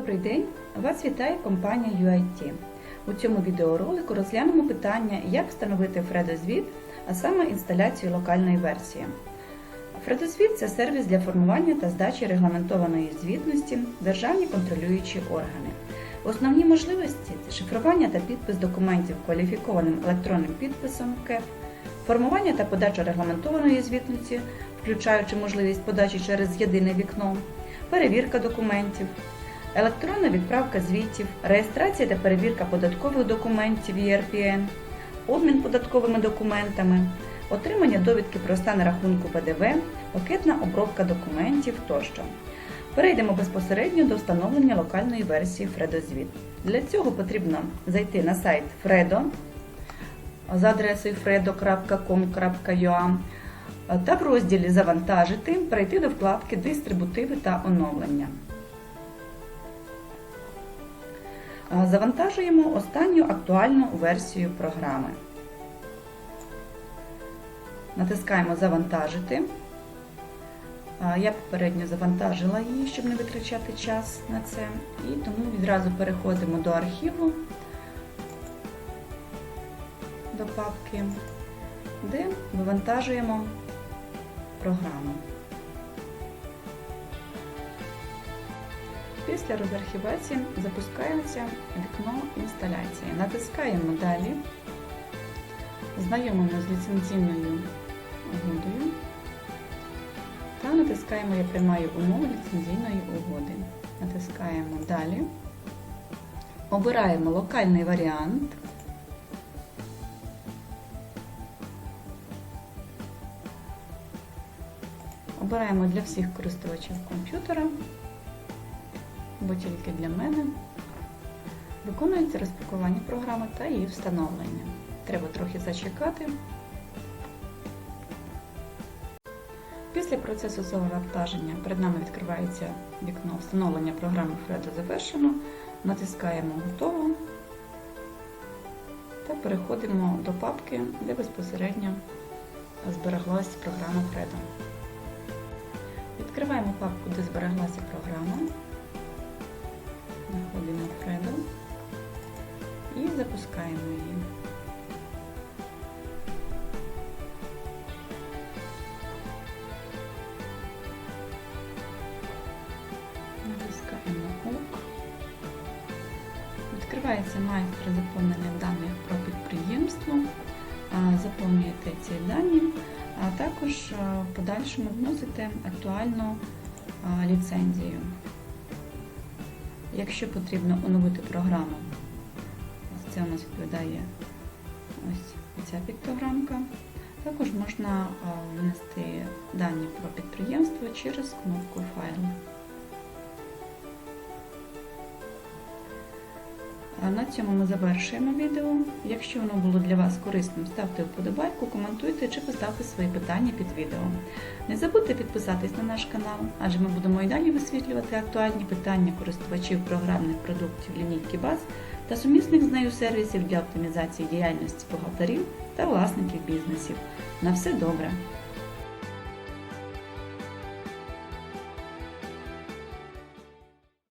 Добрий день! Вас вітає компанія UIT. У цьому відеоролику розглянемо питання, як встановити Фредозвіт, а саме інсталяцію локальної версії. Фредозвіт це сервіс для формування та здачі регламентованої звітності державні контролюючі органи. Основні можливості це шифрування та підпис документів кваліфікованим електронним підписом КЕФ, формування та подача регламентованої звітності, включаючи можливість подачі через єдине вікно, перевірка документів, електронна відправка звітів, реєстрація та перевірка податкових документів ЄРПН, обмін податковими документами, отримання довідки про стан рахунку ПДВ, пакетна обробка документів тощо. Перейдемо безпосередньо до встановлення локальної версії Фредозвіт. Для цього потрібно зайти на сайт Fredo за адресою fredo.com.ua та в розділі Завантажити перейти до вкладки Дистрибутиви та оновлення. Завантажуємо останню актуальну версію програми. Натискаємо Завантажити. Я попередньо завантажила її, щоб не витрачати час на це. І тому відразу переходимо до архіву, до папки, де вивантажуємо програму. Після розархівації запускається вікно інсталяції. Натискаємо Далі, знайомимо з ліцензійною угодою та натискаємо Я приймаю умови ліцензійної угоди. Натискаємо Далі, обираємо локальний варіант. Обираємо для всіх користувачів комп'ютера, бо тільки для мене. Виконується розпакування програми та її встановлення. Треба трохи зачекати. Після процесу завантаження перед нами відкривається вікно встановлення програми Fredo завершено. Натискаємо Готово та переходимо до папки, де безпосередньо збереглася програма Fredo. Відкриваємо папку, де збереглася програма. Знаходимо Fredo і запускаємо її. Натискаємо ОК. Відкривається майстер заповнення даних про підприємство. Заповнюєте ці дані, а також в подальшому вносите актуальну ліцензію. Якщо потрібно оновити програму, це у нас відповідає ось ця піктограмка. Також можна внести дані про підприємство через кнопку Файл. На цьому ми завершуємо відео. Якщо воно було для вас корисним, ставте вподобайку, коментуйте чи поставте свої питання під відео. Не забудьте підписатись на наш канал, адже ми будемо і далі висвітлювати актуальні питання користувачів програмних продуктів лінійки БАЗ та сумісних з нею сервісів для оптимізації діяльності бухгалтерів та власників бізнесів. На все добре!